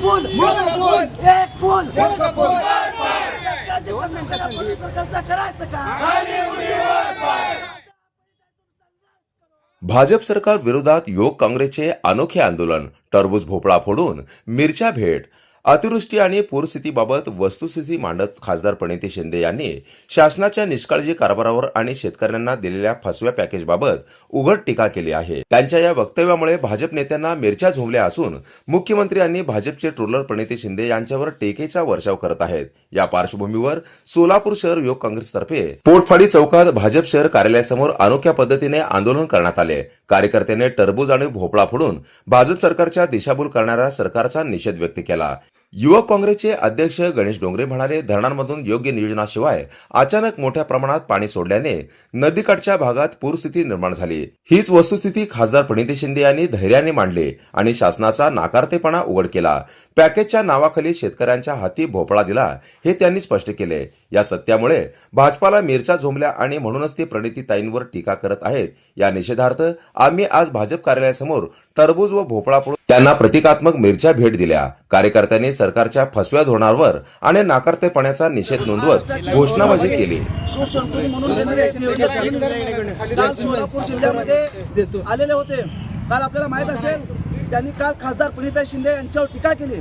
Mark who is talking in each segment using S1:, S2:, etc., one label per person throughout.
S1: फुल एक सरकारचा करायचं का?
S2: भाजप सरकार विरोधात युवक काँग्रेसचे अनोखे आंदोलन टरबूज भोपळा फोडून मिरच्या भेट अतिवृष्टी आणि पूरस्थितीबाबत वस्तुस्थिती मांडत खासदार प्रणिती शिंदे यांनी शासनाच्या निष्काळजी कारभारावर आणि शेतकऱ्यांना दिलेल्या फसव्या पॅकेजबाबत उघड टीका केली आहे. त्यांच्या या वक्तव्यामुळे भाजप नेत्यांना मिरच्या झोंबल्या असून मुख्यमंत्री आणि भाजपचे ट्रोलर प्रणिती शिंदे यांच्यावर टीकेचा वर्षाव करत आहेत. या पार्श्वभूमीवर सोलापूर शहर युवक काँग्रेसतर्फे पोटफाडी चौकात भाजप शहर कार्यालयासमोर अनोख्या पद्धतीने आंदोलन करण्यात आले. कार्यकर्त्यांनी टरबूज आणि भोपळा फोडून भाजप सरकारच्या दिशाभूल करणाऱ्या सरकारचा निषेध व्यक्त केला. युवक काँग्रेसचे अध्यक्ष गणेश डोंगरे म्हणाले धरणांमधून योग्य नियोजनाशिवाय अचानक मोठ्या प्रमाणात पाणी सोडल्याने नदीकाठच्या भागात पूरस्थिती निर्माण झाली. हीच वस्तुस्थिती खासदार प्रणिती शिंदे यांनी धैर्याने मांडले आणि शासनाचा नाकारतेपणा उघड केला. पॅकेजच्या नावाखाली शेतकऱ्यांच्या हाती भोपळा दिला हे त्यांनी स्पष्ट केले. या सत्यामुळे भाजपाला मिरच्या झोंबल्या आणि म्हणूनच ते प्रणितीताईंवर टीका करत आहेत. या निषेधार्थ आम्ही आज भाजप कार्यालयासमोर टरबूज व भोपळा फोडून त्यांना प्रतिकात्मक मिरच्या भेट दिल्या. कार्यकर्त्यांनी सरकारच्या फसव्या धोरणावर आणि नाकारतेपणाचा निषेध नोंदवत घोषणाबाजी केली.
S1: आलेले होते. काल आपल्याला माहीत असेल त्यांनी काल खासदार प्रणिता शिंदे यांच्यावर टीका केली.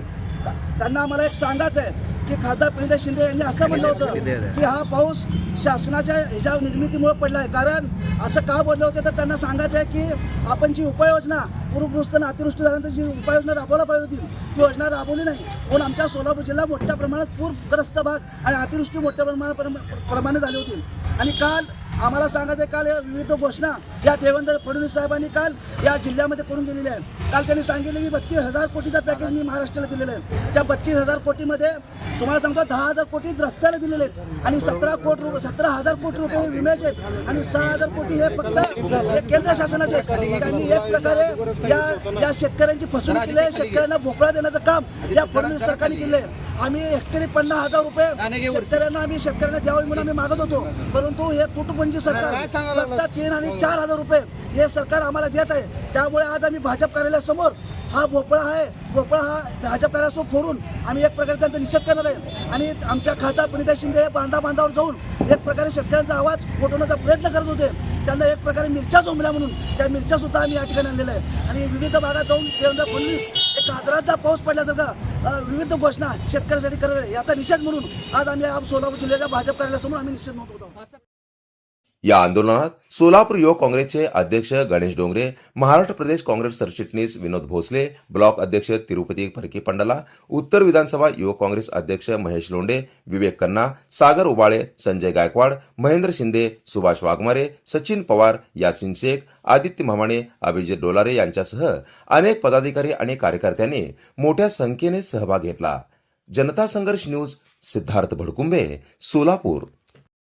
S1: त्यांना आम्हाला एक सांगायचं आहे की खासदार प्रणिता शिंदे यांनी असं म्हणलं होतं की हा पाऊस शासनाच्या ह्याच्या निर्मितीमुळे पडला आहे कारण असं का बोलले होते? तर त्यांना सांगायचं आहे की आपण जी उपाययोजना पूरग्रस्त आणि अतिवृष्टी झाल्यानंतर जी उपाययोजना राबवला पाहिजे होती ती योजना राबवली नाही. पण आमच्या सोलापूर जिल्हा मोठ्या प्रमाणात पूरग्रस्त भाग आणि अतिवृष्टी मोठ्या प्रमाणात प्रमाणे झाली होती. आणि काल आम्हाला सांगायचं आहे, काल या विविध घोषणा या देवेंद्र फडणवीस साहेबांनी काल या जिल्ह्यामध्ये करून गेलेल्या आहे काल त्यांनी सांगितलं की बत्तीस हजार कोटीचा पॅकेज मी महाराष्ट्राला दिलेला आहे. त्या बत्तीस हजार कोटीमध्ये तुम्हाला सांगतो दहा हजार कोटी रस्त्याला दिलेले आहेत आणि सतरा कोटी रुपये सतरा हजार कोटी रुपये विम्याचे आहेत. आणि सहा हजार कोटी हे फक्त हे केंद्र शासनाचे आहेत. त्यांनी एक प्रकारे या या शेतकऱ्यांची फसवणूक केली आहे. शेतकऱ्यांना भोपळा देण्याचं काम या फडणवीस सरकारने केलं आम्ही हेक्टरी पन्नास हजार रुपये शेतकऱ्यांना आम्ही शेतकऱ्यांना द्यावे म्हणून आम्ही मागत होतो. परंतु हे तुटपुंजी सरकार तीन आणि चार हजार रुपये हे सरकार आम्हाला देत आहे. त्यामुळे आज आम्ही भाजप कार्यालयासमोर हा भोपळा आहे. भोपळा हा भाजप कार्यालयासमोर फोडून आम्ही एक प्रकारे त्यांचा निषेध करणार आहे. आणि आमच्या खासदार प्रणिता शिंदे हे बांधा बांधावर जाऊन एक प्रकारे शेतकऱ्यांचा आवाज गोठवण्याचा प्रयत्न करत होते. त्यांना एक प्रकारे मिरच्या जोमल्या म्हणून त्या मिरच्या सुद्धा आम्ही या ठिकाणी आणलेल्या आहे आणि विविध भागात जाऊन देवेंद्र फडणवीस एक पाऊस पडल्यासारखा विविध घोषणा शेतकऱ्यांसाठी करत आहे. याचा निषेध म्हणून आज आम्ही सोलापूर जिल्ह्याच्या भाजप कार्यालयासमोर आम्ही निषेध नोंदवतो
S2: या आंदोलनात सोलापूर युवक काँग्रेसचे अध्यक्ष गणेश डोंगरे महाराष्ट्र प्रदेश काँग्रेस सरचिटणीस विनोद भोसले ब्लॉक अध्यक्ष तिरुपती फरकी पंडला उत्तर विधानसभा युवक काँग्रेस अध्यक्ष महेश लोंडे विवेक कन्ना सागर उबाळे संजय गायकवाड महेंद्र शिंदे सुभाष वाघमारे सचिन पवार यासिन शेख आदित्य म्हामाणे अभिजित डोलारे यांच्यासह अनेक पदाधिकारी आणि कार्यकर्त्यांनी मोठ्या संख्येने सहभाग घेतला. जनता संघर्ष न्यूज सिद्धार्थ भडकुंबे सोलापूर.